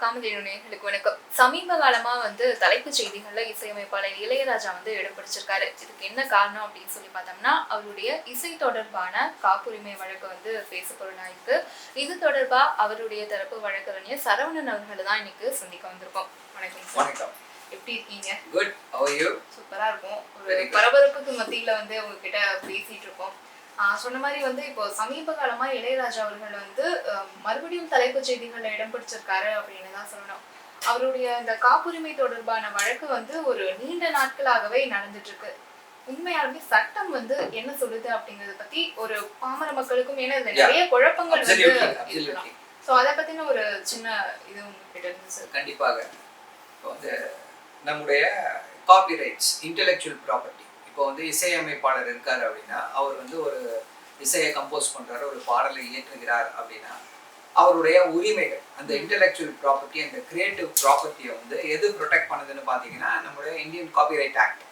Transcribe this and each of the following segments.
காமதேனு நேயர்களுக்கு வணக்கம். சமீப காலமா வந்து தலைப்புச் செய்திகள்ல இசையமைப்பாளர் இளையராஜா வந்து இடம் பிடிச்சிருக்காரு இதுக்கு என்ன காரணம் அப்படின்னு சொல்லி பார்த்தோம்னா அவருடைய இசை தொடர்பான காப்புரிமை வழக்கு வந்து பேசப்பொருளாயிருக்கு இது தொடர்பா அவருடைய தரப்பு வழக்கறிஞர் சரவணன் அவர்களை தான் இன்னைக்கு சந்திக்க வந்திருக்கோம். வணக்கம் வணக்கம். எப்படி இருக்கீங்க? குட் சூப்பரா இருக்கும். ஒரு. பரபரப்புக்கு மத்தியில வந்து உங்ககிட்ட பேசிட்டு இருக்கோம். சொன்ன மாதிரி வந்து இப்போ சமீப காலமா இளையராஜா அவர்கள் வந்து மறுபடியும் தலைப்புச் செய்திகள்ல இடம் பிடிச்சிருக்காரு அப்படின்னு தான் சொல்லணும். அவருடைய இந்த காப்புரிமை தொடர்பான வழக்கு வந்து ஒரு நீண்ட நாட்களாகவே நடந்துட்டு இருக்கு உண்மையாலுமே சட்டம் வந்து என்ன சொல்லுது அப்படிங்கறத பத்தி ஒரு பாமர மக்களுக்கும் ஏன்னா இதுல. நிறைய குழப்பங்கள் வந்து சோ அதை பத்தின ஒரு சின்ன இது உங்ககிட்ட இருந்துச்சு. கண்டிப்பாக. இப்போ வந்து நம்முடைய காப்பிரைட்ஸ் இன்டெலெக்சுவல் ப்ராப்பர்ட்டி இப்போ வந்து இசையமைப்பாளர் இருக்கார் அப்படின்னா அவர் வந்து ஒரு இசையை கம்போஸ் பண்றாரு ஒரு பாடலை இயற்றுகிறார் அப்படின்னா அவருடைய உரிமைகள் அந்த இன்டெலெக்சுவல் ப்ராப்பர்ட்டி அந்த கிரியேட்டிவ் ப்ராப்பர்ட்டியை வந்து எது ப்ரொடெக்ட் பண்ணுதுன்னு பார்த்தீங்கன்னா நம்முடைய இந்தியன் காப்பிரைட் ஆக்ட்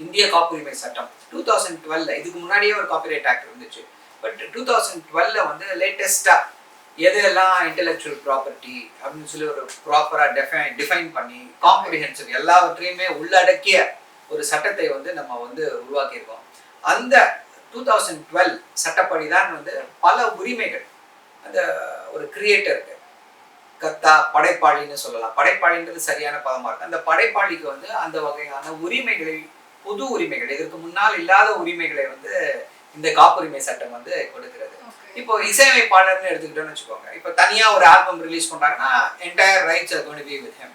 இந்திய காப்புரிமை சட்டம். டூ தௌசண்ட் டுவெல்ல இதுக்கு முன்னாடியே ஒரு காப்பிரைட் ஆக்ட் இருந்துச்சு. பட் டூ தௌசண்ட் டுவெல்ல வந்து லேட்டஸ்டா எதெல்லாம் இன்டெலெக்சுவல் ப்ராப்பர்ட்டி அப்படின்னு சொல்லி ஒரு ப்ராப்பராக டிஃபைன் டிஃபைன் பண்ணி காம்ப்ரிஹென்சிவ் எல்லாவற்றையுமே உள்ளடக்கிய ஒரு சட்டத்தை வந்து நம்ம வந்து உருவாக்கியிருக்கோம். அந்த டூ தௌசண்ட் டுவெல் சட்டப்படி தான் வந்து பல உரிமைகள் அந்த ஒரு கிரியேட்டருக்கு கத்தா படைப்பாளின்னு சொல்லலாம். படைப்பாளின்றது சரியான பதமா இருக்கு அந்த படைப்பாளிக்கு வந்து அந்த வகையான உரிமைகளை புது உரிமைகள் இதற்கு முன்னால் இல்லாத உரிமைகளை வந்து இந்த காப்புரிமை சட்டம் வந்து கொடுக்கிறது. இப்போ இசையமைப்பாளர்னு எடுத்துக்கிட்டோம்னு வச்சுக்கோங்க. இப்போ தனியா ஒரு ஆல்பம் ரிலீஸ் பண்றாங்கன்னா entire rights are going be with him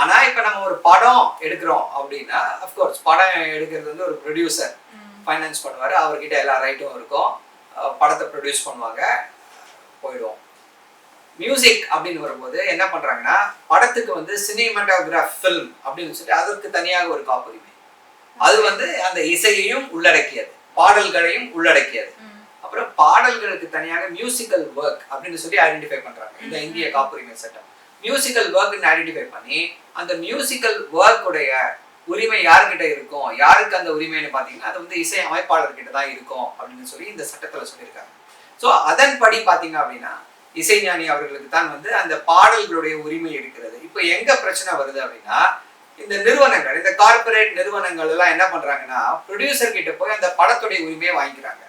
ஆனா இப்போ நம்ம ஒரு படம் எடுக்கிறோம் அப்படின்னா அஃப்கோர்ஸ் படம் எடுக்கிறது வந்து ஒரு ப்ரொடியூசர் ஃபைனான்ஸ் பண்ணுவாரு. அவர்கிட்ட எல்லா ரைட்டும் இருக்கும். படத்தை ப்ரொடியூஸ் பண்ணுவாங்க. போயிடுவோம். மியூசிக் அப்படின்னு வரும்போது என்ன பண்றாங்கன்னா படத்துக்கு வந்து சினிமாட்டோகிராஃப் ஃபில்ம் அப்படின்னு சொல்லி அதற்கு தனியாக ஒரு காப்புரிமை அது வந்து அந்த இசையையும் உள்ளடக்கியது. பாடல்களையும் உள்ளடக்கியது. அப்புறம் பாடல்களுக்கு தனியாக மியூசிக்கல் ஒர்க் அப்படின்னு சொல்லி ஐடென்டிஃபை பண்றாங்க. இந்த இந்திய காப்புரிமை சட்டம். மியூசிக்கல் ஒர்க்னு ஐடென்டிஃபை பண்ணி அந்த மியூசிக்கல் ஒர்க்குடைய உரிமை யாருக்கிட்ட இருக்கும்? யாருக்கு அந்த உரிமைன்னு பார்த்தீங்கன்னா அது வந்து இசை அமைப்பாளர்கிட்ட தான் இருக்கும் அப்படின்னு சொல்லி இந்த சட்டத்தில் சொல்லியிருக்காங்க. ஸோ அதன்படி பார்த்தீங்க அப்படின்னா இசைஞானி அவர்களுக்கு தான் வந்து அந்த பாடல்களுடைய உரிமை இருக்கிறது இப்போ எங்க பிரச்சனை வருது அப்படின்னா இந்த நிறுவனங்கள் இந்த கார்ப்பரேட் நிறுவனங்கள் எல்லாம் என்ன பண்றாங்கன்னா ப்ரொடியூசர் கிட்ட போய் அந்த படத்துடைய உரிமையை வாங்கிக்கிறாங்க.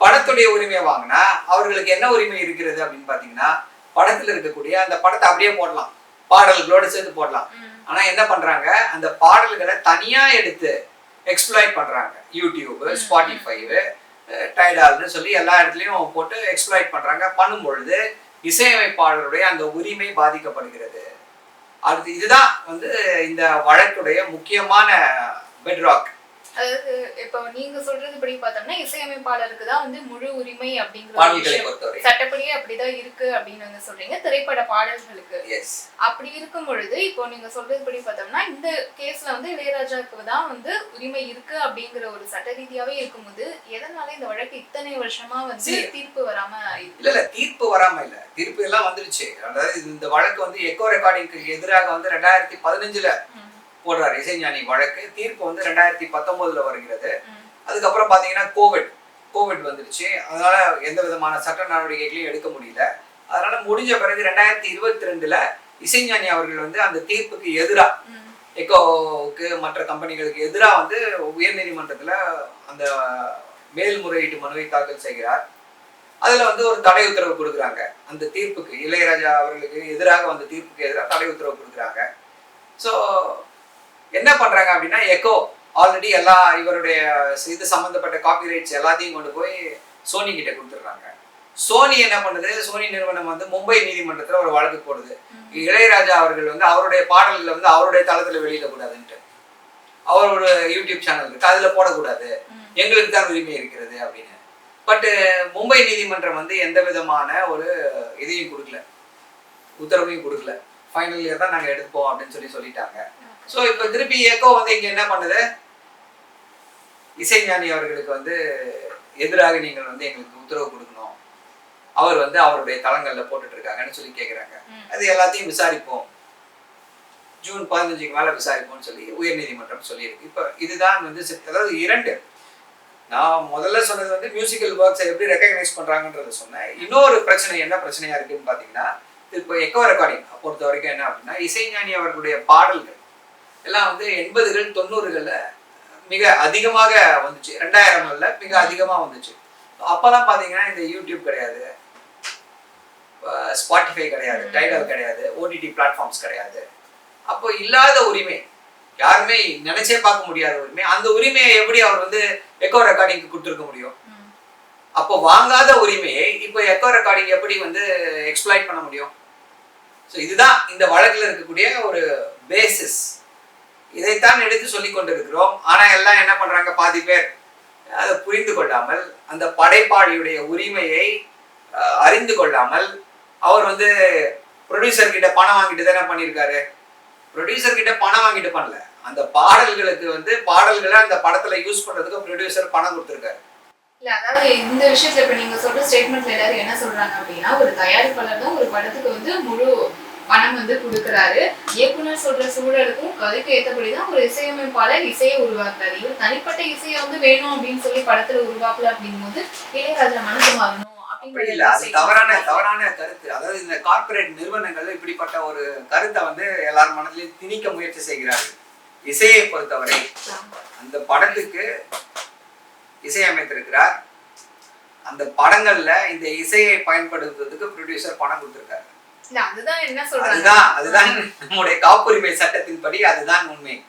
படத்துடைய உரிமையை வாங்கினா அவர்களுக்கு என்ன உரிமை இருக்கிறது அப்படின்னு பாத்தீங்கன்னா படத்துல இருக்கக்கூடிய அந்த படத்தை அப்படியே போடலாம். பாடல்களோட சேர்த்து போடலாம். ஆனா என்ன பண்றாங்க? அந்த பாடல்களை தனியா எடுத்து எக்ஸ்ப்ளாய்ட் பண்றாங்க. யூடியூப் ம். ஸ்பாட்டிஃபை டைடால்னு சொல்லி எல்லா இடத்துலயும் போட்டு எக்ஸ்ப்ளாய்ட் பண்றாங்க. பண்ணும் பொழுது இசையமைப்பாளருடைய அந்த உரிமை பாதிக்கப்படுகிறது. அடுத்து இதுதான் வந்து இந்த வழக்குடைய முக்கியமான பெட்ராக் அதாவது இப்போ நீங்க சொல்றது படி பார்த்தோம்னா இசையமைப்பாளருக்கு தான் வந்து முழு உரிமை அப்படிங்கிற சட்டப்படியே அப்படிதான் இருக்கு அப்படின்னு வந்து சொல்றீங்க. திரைப்பட பாடல்களுக்கு. அப்படி இருக்கும் பொழுது இப்போ நீங்க சொல்றது படி பார்த்தோம்னா இந்த கேஸ்ல வந்து இளையராஜாவுக்கு தான் வந்து உரிமை இருக்கு அப்படிங்கிற ஒரு சட்ட ரீதியாவே இருக்கும்போது எதனால இந்த வழக்கு இத்தனை வருஷமா வந்து. தீர்ப்பு வராம இல்ல இல்ல தீர்ப்பு வராம இல்ல. தீர்ப்பு எல்லாம் வந்துருச்சு. அதாவது இந்த வழக்கு வந்து எக்கோ ரெக்கார்டிங்க்கு எதிராக வந்து ரெண்டாயிரத்தி பதினஞ்சுல போடுறாரு. இசைஞானி வழக்கு. தீர்ப்பு வந்து ரெண்டாயிரத்தி பத்தொன்பதுல வருகிறது. அதுக்கப்புறம் பாத்தீங்கன்னா கோவிட் கோவிட் வந்துருச்சு. அதனால எந்த விதமான சட்ட நடவடிக்கைகளையும் எடுக்க முடியல. அதனால முடிஞ்ச பிறகு ரெண்டாயிரத்தி இருபத்தி ரெண்டுல இசைஞானி அவர்கள் வந்து அந்த தீர்ப்புக்கு எதிரா ம், எக்கோவுக்கு மற்ற கம்பெனிகளுக்கு எதிராக வந்து உயர்நீதிமன்றத்துல அந்த மேல்முறையீட்டு மனுவை தாக்கல் செய்கிறார். அதுல வந்து ஒரு தடை உத்தரவு கொடுக்குறாங்க. அந்த தீர்ப்புக்கு இளையராஜா அவர்களுக்கு எதிராக வந்த தீர்ப்புக்கு எதிராக தடை உத்தரவு கொடுக்குறாங்க. ஸோ என்ன பண்றாங்க அப்படின்னா எக்கோ ஆல்ரெடி எல்லா இவருடைய இது சம்பந்தப்பட்ட காப்பிரைட்ஸ் எல்லாத்தையும் கொண்டு போய் சோனி கிட்ட கொடுத்துட்றாங்க. சோனி என்ன பண்ணுது? சோனி நிறுவனம் வந்து மும்பை நீதிமன்றத்துல ஒரு வழக்கு போடுது. இளையராஜா அவர்கள் வந்து அவருடைய பாடல்களை வந்து அவருடைய தளத்துல வெளியிடக்கூடாதுன்ட்டு. அவர் ஒரு யூடியூப் சேனல் இருக்கு. அதுல போடக்கூடாது. எங்களுக்கு தான் உரிமை இருக்கிறது அப்படின்னு. பட் மும்பை நீதிமன்றம் வந்து எந்த விதமான ஒரு இதையும் கொடுக்கல. உத்தரவையும் கொடுக்கல. ஃபைனல் இயர் தான் நாங்க எடுப்போம் அப்படின்னு சொல்லி சொல்லிட்டாங்க. ஸோ இப்போ திருப்பி எக்கோ வந்து இங்க என்ன பண்ணுது? இசைஞானி அவர்களுக்கு வந்து எதிராக நீங்கள் வந்து எங்களுக்கு உத்தரவு கொடுக்கணும். அவர் வந்து அவருடைய தளங்கள்ல போட்டுட்டு இருக்காங்கன்னு சொல்லி கேக்குறாங்க. ம். அது எல்லாத்தையும் விசாரிப்போம். ஜூன் பதினஞ்சுக்கு மேல விசாரிப்போம்னு சொல்லி உயர்நீதிமன்றம் சொல்லியிருக்கு. இப்போ இதுதான் வந்து அதாவது இரண்டு. நான் முதல்ல சொன்னது வந்து மியூசிக்கல் ஒர்க்ஸை எப்படி ரெக்கக்னைஸ் பண்றாங்கன்றத சொன்னேன். இன்னொரு பிரச்சனை என்ன பிரச்சனையா இருக்குன்னு பாத்தீங்கன்னா இப்போ எக்கோ ரெக்கார்டிங் பொறுத்த வரைக்கும் என்ன அப்படின்னா இசைஞானி அவர்களுடைய பாடல்கள் எல்லாம் வந்து எண்பதுகள் தொண்ணூறுகள்ல மிக அதிகமாக வந்துச்சு. ரெண்டாயிரங்கள்ல மிக அதிகமா வந்துச்சு. அப்பெல்லாம் பாத்தீங்கன்னா இந்த யூடியூப் கிடையாது. ஸ்பாட்டிஃபை கிடையாது டைடல் கிடையாது ஓடிடி பிளாட்ஃபார்ம்ஸ் கிடையாது. அப்போ இல்லாத உரிமை யாருமே நினைச்சே பார்க்க முடியாத உரிமை அந்த உரிமையை எப்படி அவர் வந்து எக்கோ ரெக்கார்டிங்க்கு கொடுத்துருக்க முடியும். அப்போ வாங்காத உரிமையை இப்போ எக்கோ ரெக்கார்டிங் எப்படி வந்து எக்ஸ்ப்ளாய்ட் பண்ண முடியும்? ஸோ இதுதான் இந்த வழக்கில் இருக்கக்கூடிய ஒரு பேசிஸ் இதைத்தான் எடுத்து சொல்லி கொண்டிருக்கிறோம். ஆனா எல்லாம் என்ன பண்றாங்க? பாதி பேர். அதை புரிந்து கொள்ளாமல் அந்த படைப்பாளியுடைய உரிமையை அறிந்து கொள்ளாமல் அவர் வந்து ப்ரொடியூசர் கிட்ட பணம் வாங்கிட்டு தானே பண்ணியிருக்காரு. ப்ரொடியூசர் கிட்ட பணம் வாங்கிட்டு பண்ணல. அந்த பாடல்களுக்கு வந்து பாடல்களை அந்த படத்துல யூஸ் பண்றதுக்கு ப்ரொடியூசர் பணம் கொடுத்துருக்காரு. இல்ல அதாவது இந்த விஷயத்துல இப்ப நீங்க சொல்ற ஸ்டேட்மெண்ட்ல எல்லாரும் என்ன சொல்றாங்க அப்படின்னா ஒரு தயாரிப்பாளர் தான் ஒரு படத்துக்கு வந்து முழு பணம் வந்து கொடுக்கறாரு. இயக்குனர் சொல்ற சூழலுக்கும் கதைக்கு ஏத்தபடிதான் ஒரு இசையமைப்பாளர் இசையை உருவாக்குறாரு. இவர் தனிப்பட்ட இசையை வந்து வேணும் அப்படின்னு சொல்லி படத்துல உருவாக்கல அப்படிங்கும்போது இளையராஜா மனசு மாறணும் இல்ல. அது தவறான தவறான கருத்து. அதாவது இந்த கார்ப்பரேட் நிறுவனங்கள் இப்படிப்பட்ட ஒரு கருத்தை வந்து எல்லார் மனதிலையும் திணிக்க முயற்சி செய்கிறார்கள் இசையை பொறுத்தவரை அந்த படத்துக்கு இசையமைத்திருக்கிறார். அந்த படங்கள்ல இந்த இசையை பயன்படுத்துறதுக்கு ப்ரொடியூசர் பணம் கொடுத்திருக்காரு. அதுதான் என்ன சொல்றாங்க? அதுதான் நம்முடைய காப்புரிமை சட்டத்தின்படி அதுதான் உண்மை.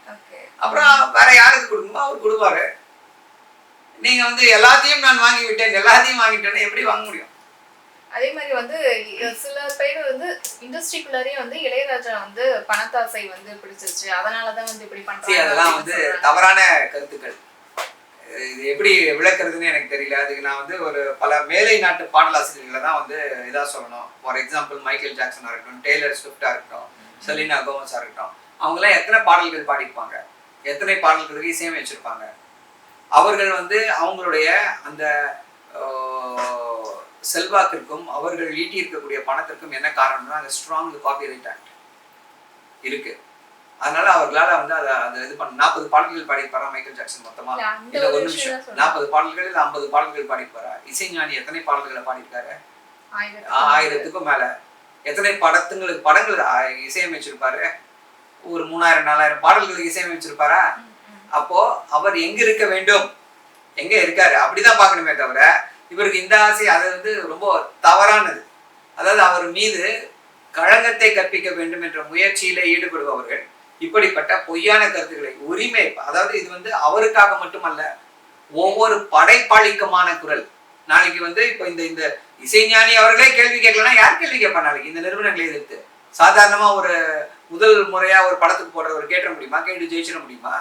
அப்புறம் வேற யாருக்கு கொடுக்கணுமோ அவர் கொடுப்பாரு. நீங்க வந்து எல்லாத்தையும் நான் வாங்கி விட்டேன் எல்லாத்தையும் வாங்கிட்டேன்னு எப்படி வாங்க முடியும்? அதே மாதிரி வந்து சில பேர் வந்து இண்டஸ்ட்ரிக்குள்ளாரே வந்து இளையராஜா வந்து பணத்தாசை வந்து பிடிச்சிருச்சு. அதனாலதான் வந்து இப்படி பண்றாங்க அதெல்லாம் வந்து. தவறான கருத்துக்கள். இது எப்படி விளக்குறதுன்னு எனக்கு தெரியல. அதுக்கு நான் வந்து ஒரு பல மேலை நாட்டு பாடலாசிரியர்களை தான் வந்து இதாக சொல்லணும். ஃபார் எக்ஸாம்பிள் மைக்கேல் ஜாக்சனாக இருக்கட்டும் டெய்லர் ஸ்விஃப்டாக இருக்கட்டும் செலினா கோமஸாக இருக்கட்டும். அவங்கெல்லாம் எத்தனை பாடல்கள் பாடியிருப்பாங்க? எத்தனை பாடல்களுக்கு இசையமைச்சிருப்பாங்க? அவர்கள் வந்து அவங்களுடைய அந்த செல்வாக்கிற்கும் அவர்கள் ஈட்டி இருக்கக்கூடிய பணத்திற்கும் என்ன காரணம்னா அந்த ஸ்ட்ராங் காப்பிரைட் ஆக்ட் இருக்குது அதனால அவர்களால வந்து அதை அந்த இது பண்ண நாற்பது பாடல்கள் பாடிப்பாரா மைக்கேல் ஜாக்சன் மொத்தமா? இல்ல, ஒரு நிமிஷம். நாற்பது பாடல்கள் இல்ல ஐம்பது பாடல்கள் பாடிப்பாரா இசைஞானி எத்தனை பாடல்களை பாடியிருக்காரு? ஆயிரத்தி ஆயிரத்துக்கும் மேல. எத்தனை படத்துங்களுக்கு படங்கள் இசையமைச்சிருப்பாரு? ஒரு மூணாயிரம் நாலாயிரம் பாடல்களுக்கு இசையமைச்சிருப்பாரா. அப்போ அவர் எங்க இருக்க வேண்டும்? எங்க இருக்காரு? அப்படிதான் பார்க்கணுமே தவிர இவருக்கு இந்த ஆசை அது வந்து ரொம்ப தவறானது. அதாவது அவர் மீது களங்கத்தை கற்பிக்க வேண்டும் என்ற முயற்சியிலே ஈடுபடுபவர்கள் இப்படிப்பட்ட பொய்யான கருத்துக்களை உரிமை அதாவது இது வந்து அவருக்காக மட்டுமல்ல ஒவ்வொரு படைப்பாளிக்குமான குரல். நாளைக்கு வந்து இப்போ இந்த இந்த இசைஞானி அவர்களே கேள்வி கேட்கலன்னா யார் கேள்வி கேட்பா நாளைக்கு இந்த நிறுவனங்களை எதிர்த்து. சாதாரணமா ஒரு முதல் முறையா ஒரு படத்துக்கு போடுறவர் கேட்ட முடியுமா? கேட்டு ஜெயிச்சிட முடியுமா?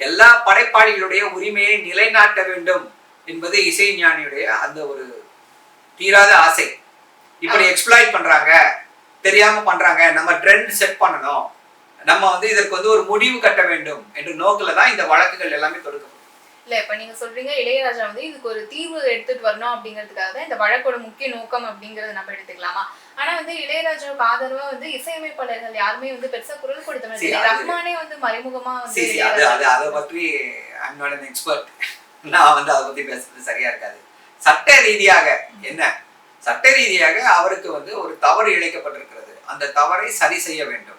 எல்லா படைப்பாளிகளுடைய உரிமையை நிலைநாட்ட வேண்டும் என்பது இசைஞானியுடைய அந்த ஒரு தீராத ஆசை. இப்படி எக்ஸ்ப்ளாய்ட் பண்றாங்க தெரியாம பண்றாங்க நம்ம ட்ரெண்ட் செட் பண்ணணும். நம்ம வந்து இதற்கு வந்து ஒரு முடிவு கட்ட வேண்டும் என்ற நோக்கில தான் இந்த வழக்குகள் எல்லாமே தொடுக்கப்படும். இல்ல இப்ப நீங்க சொல்றீங்க இளையராஜா வந்து இதுக்கு ஒரு தீர்வு எடுத்துட்டு வரணும் அப்படிங்கிறதுக்காக தான் இந்த வழக்கோட முக்கிய நோக்கம் அப்படிங்கறத நம்ம எடுத்துக்கலாமா? ஆனா வந்து இளையராஜாவுக்கு ஆதரவா வந்து இசையமைப்பாளர்கள் யாருமே வந்து பெருசா குரல். அது- ரஹ்மானே வந்து மறைமுகமா வந்து அது பற்றி ஐம் நாட் an எக்ஸ்பர்ட் நான் வந்து அதை பத்தி பேசுறது சரியா இருக்காது. சட்ட ரீதியாக என்ன? சட்ட ரீதியாக அவருக்கு வந்து ஒரு தவறு இழைக்கப்பட்டிருக்கிறது. அந்த தவறை சரி செய்ய வேண்டும்.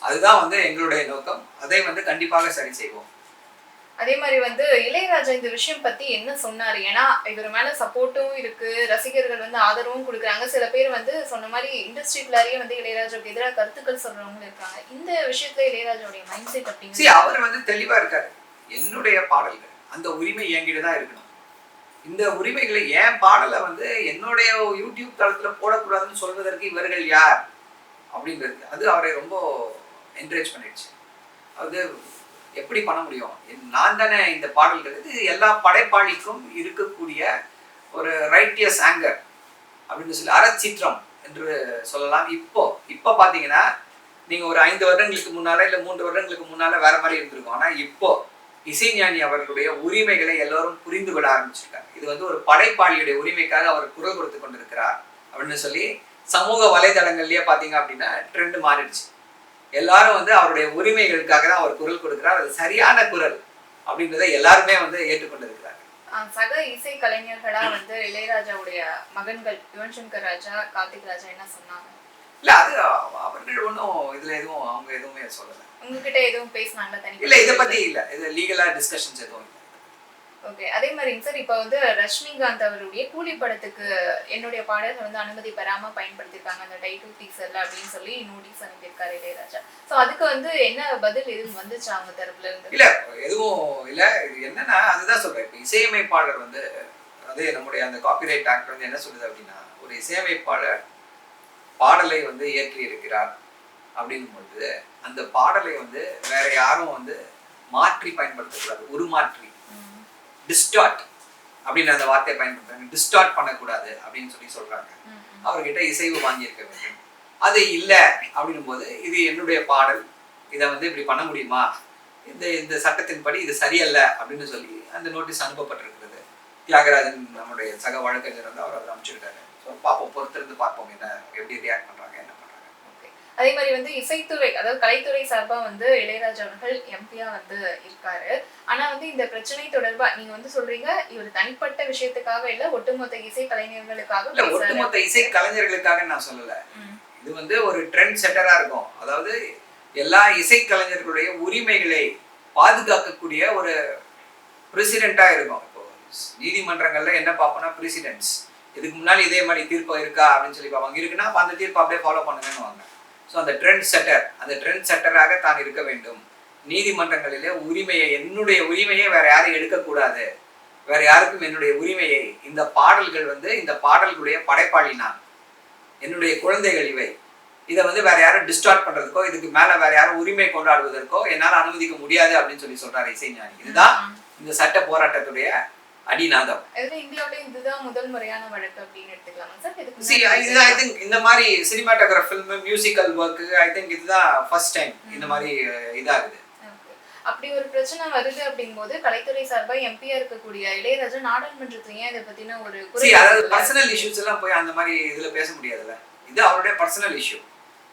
அதுதான் வந்து எங்களுடைய நோக்கம். அதை வந்து கண்டிப்பாக சரி செய்வோம். அதே மாதிரி வந்து இளையராஜா இந்த விஷயம் பத்தி என்ன சொன்னாரு? ஏன்னா இவர் மேல சப்போர்ட்டும் இருக்கு ரசிகர்கள் வந்து ஆதரவும் கொடுக்குறாங்க. சில பேர் வந்து சொன்ன மாதிரி இண்டஸ்ட்ரிக்குள்ளாரியே வந்து இளையராஜாவுக்கு எதிராக கருத்துக்கள் சொல்றவங்களும் இருக்காங்க. இந்த விஷயத்துல இளையராஜாவுடைய மைண்ட் செட் அப்படிங்கிறது அவர் வந்து தெளிவா இருக்காரு. என்னுடைய பாடல்கள் அந்த உரிமை என்கிட்ட தான் இருக்கணும். இந்த உரிமைகளை என் பாடலை வந்து என்னுடைய யூடியூப் தளத்துல போடக்கூடாதுன்னு சொல்வதற்கு இவர்கள் யார்? அப்படின்றது அது அவரை ரொம்ப என்கரேஜ் பண்ணிடுச்சு. அது எப்படி பண்ண முடியும்? என் நான் தானே இந்த பாடல்கிறது இது எல்லா படைப்பாளிக்கும் இருக்கக்கூடிய ஒரு ரைட்டியஸ் ஆங்கர் அப்படின்னு சொல்லி அறச்சிற்றம் என்று சொல்லலாம். இப்போ இப்போ பார்த்தீங்கன்னா நீங்கள் ஒரு ஐந்து வருடங்களுக்கு முன்னால் இல்லை மூன்று வருடங்களுக்கு முன்னால் வேற மாதிரி இருந்திருக்கும். ஆனால் இப்போ இசைஞானி அவர்களுடைய உரிமைகளை எல்லாரும் புரிந்து கொள்ள ஆரம்பிச்சிருக்காங்க. இது வந்து ஒரு படைப்பாளியுடைய உரிமைக்காக அவர் குரல் கொடுத்து கொண்டிருக்கிறார் அப்படின்னு சொல்லி சமூக வலைதளங்கள்லயே பார்த்தீங்க அப்படின்னா ட்ரெண்ட் மாறிடுச்சு. எல்லாரும் வந்து அவருடைய உரிமைகளுக்காக தான் அவர் குரல் கொடுக்கிறார். அது சரியான குரல் அப்படின்றத எல்லாருமே வந்து ஏற்றுக்கொண்டிருக்கிறார் சக இசை கலைஞர்களா வந்து இளையராஜாவுடைய மகன்கள் யுவன் சங்கர் ராஜா கார்த்திக் ராஜா என்ன சொன்னாங்க? இல்ல அது அவ- அவர்கள் ஒன்றும் இதுல எதுவும் அவங்க எதுவுமே சொல்லல. உங்ககிட்ட எதுவும் பேசினாங்களா தனி இல்ல இதை பத்தி இல்ல. இது லீகலா டிஸ்கஷன்ஸ் எதுவும் இல்லை. ஓகே அதே மாதிரிங்க சார் இப்போ வந்து ரஷ்மிகாந்த் அவருடைய கூலி படத்துக்கு என்னுடைய பாடல்கள் வந்து அனுமதி பெறாம பயன்படுத்திருக்காங்க அந்த டைட்டில் டீசர்ல அப்படின்னு சொல்லி நோட்டீஸ் அனுப்பியிருக்காரு இளையராஜா. ஸோ அதுக்கு வந்து என்ன பதில் எதுவும் வந்துச்சு அவங்க தரப்புல இருந்து? இல்ல எதுவும் இல்ல. இது என்னன்னா அதுதான் சொல்றேன். இப்போ இசையமைப்பாளர் வந்து அது நம்முடைய அந்த காப்பிரைட் ஆக்ட் வந்து என்ன சொல்லுது அப்படின்னா ஒரு இசையமைப்பாளர் பாடலை வந்து இயற்றி இருக்கிறார் அப்படிங்கும்போது அந்த பாடலை வந்து வேற யாரும் வந்து மாற்றி பயன்படுத்தக்கூடாது. உருமாற்றி டிஸ்டார்ட் அப்படின்னு அந்த வார்த்தையை பயன்படுத்துறாங்க. டிஸ்டார்ட் பண்ணக்கூடாது அப்படின்னு சொல்லி சொல்றாங்க. அவர்கிட்ட இசைவு வாங்கியிருக்க வேண்டும். அது இல்லை அப்படின்னும் போது இது என்னுடைய பாடல். இதை வந்து இப்படி பண்ண முடியுமா? இந்த இந்த சட்டத்தின்படி இது சரியல்ல அப்படின்னு சொல்லி அந்த நோட்டீஸ் அனுப்பப்பட்டிருக்கிறது. தியாகராஜன் நம்முடைய சக வழக்கறிஞர் வந்து அவர் அதை அமைச்சிருக்காரு ஸோ பார்ப்போம் பொறுத்திருந்து பார்ப்போம் என்ன எப்படி ரியாக்ட் Okay. அதே மாதிரி வந்து இசைத்துறை அதாவது கலைத்துறை சார்பா வந்து இளையராஜா அவர்கள் எம்பியா வந்து இருக்காரு. ஆனா வந்து இந்த பிரச்சனை தொடர்பா நீங்க வந்து சொல்றீங்க இவர் தனிப்பட்ட விஷயத்துக்காக இல்ல ஒட்டுமொத்த இசை கலைஞர்களுக்காக. ஒட்டுமொத்த இசை கலைஞர்களுக்காக நான் சொல்லல. இது வந்து ஒரு ட்ரெண்ட் செட்டரா இருக்கும். அதாவது எல்லா இசைக்கலைஞர்களுடைய உரிமைகளை பாதுகாக்கக்கூடிய ஒரு பிரசிடென்ட்டா இருக்கும். இப்போ நீதிமன்றங்கள்ல என்ன பார்ப்போம்னா பிரசிடென்ட்ஸ் இதுக்கு முன்னாடி இதே மாதிரி தீர்ப்பு இருக்கா அப்படின்னு சொல்லி பார்ப்பாங்க. இருக்குன்னா அந்த தீர்ப்பு அப்படியே ஃபாலோ பண்ணுங்கன்னு வாங்க. ஸோ அந்த ட்ரெண்ட் செட்டர் அந்த ட்ரெண்ட் செட்டராக தான் இருக்க வேண்டும். நீதிமன்றங்களிலே உரிமையை என்னுடைய உரிமையை வேற யாரும் எடுக்கக்கூடாது. வேற யாருக்கும் என்னுடைய உரிமையை இந்த பாடல்கள் வந்து இந்த பாடல்களுடைய படைப்பாளி நான் என்னுடைய குழந்தைகள் இவை. இதை வந்து வேற யாரும் டிஸ்டார்ட் பண்றதுக்கோ இதுக்கு மேல வேற யாரும் உரிமை கொண்டாடுவதற்கோ என்னால அனுமதிக்க முடியாது அப்படின்னு சொல்லி சொல்றாரு இசைஞானி. இதுதான். இந்த சட்ட போராட்டத்துடைய அடிநாதம். இந்த மாதிரி cinematograph film musical work I think இதுதான் ஃபர்ஸ்ட் டைம் இந்த மாதிரி இதாகுது. Okay. அப்படி ஒரு பிரச்சனை வருது அப்படிங்கும்போது கலைத்துறை சார்பா எம்பியா இருக்கக்கூடிய இளையராஜா நாடாளுமன்றத்துல ஏன் இதை பத்தின ஒரு அதாவது பர்சனல் இஷ்யூஸ் எல்லாம் போய் அந்த மாதிரி இதுல பேச முடியாதுல்ல. இது அவருடைய பர்சனல் இஷ்யூ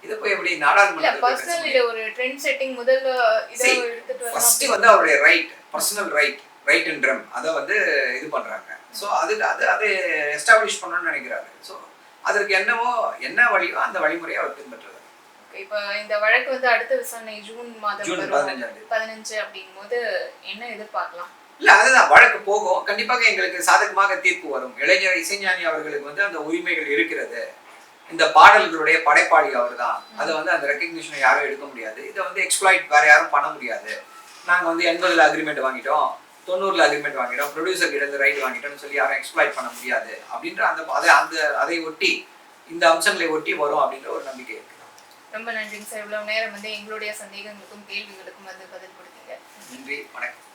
இதை போய் எப்படி பேச பர்சனல் ஒரு ட்ரெண்ட் செட்டிங் முதல்ல இதை எடுத்துட்டு வந்து அவருடைய right personal right right and drum அதை வந்து இது பண்றாங்க. ஸோ அது அது அது எஸ்டாப்ளிஷ் பண்ணணும்னு நினைக்கிறாரு. ஸோ அதற்கு என்னவோ என்ன வழியோ அந்த வழிமுறையை அவர் பின்பற்றுறாரு இப்ப இந்த வழக்கு வந்து அடுத்த விசாரணை ஜூன் மாதம் ஜூன். பதினஞ்சாம் பதினஞ்சு அப்படிங்கும்போது என்ன எதிர்பார்க்கலாம்? இல்ல அதுதான் வழக்கு போகும். கண்டிப்பாக எங்களுக்கு சாதகமாக தீர்ப்பு வரும். இளைஞர் இசைஞானி அவர்களுக்கு வந்து அந்த உரிமைகள் இருக்கிறது. இந்த பாடல்களுடைய படைப்பாளி அவர்தான். அதை வந்து அந்த ரெக்கக்னிஷனை யாரும் எடுக்க முடியாது. இதை வந்து எக்ஸ்ப்ளாய்ட் வேற யாரும் பண்ண முடியாது. நாங்க வந்து எண்பதுல அக்ரிமெண்ட் வாங்கிட்டோம். தொண்ணூறுல அக்ரிமெண்ட் வாங்கிட்டோம் ப்ரொடியூசர் கிட்ட இருந்து ரைட் வாங்கிட்டோம்னு சொல்லி யாரும் எக்ஸ்ப்ளாய்ட் பண்ண முடியாது. அப்படின்ற அந்த அதை அந்த அதை ஒட்டி இந்த அம்சங்களை ஒட்டி வரும் அப்படின்ற ஒரு நம்பிக்கை இருக்கு. ரொம்ப நன்றிங்க சார். இவ்வளவு நேரம் வந்து எங்களுடைய சந்தேகங்களுக்கும் கேள்விகளுக்கும் வந்து பதில் கொடுத்தீங்க. நன்றி வணக்கம்.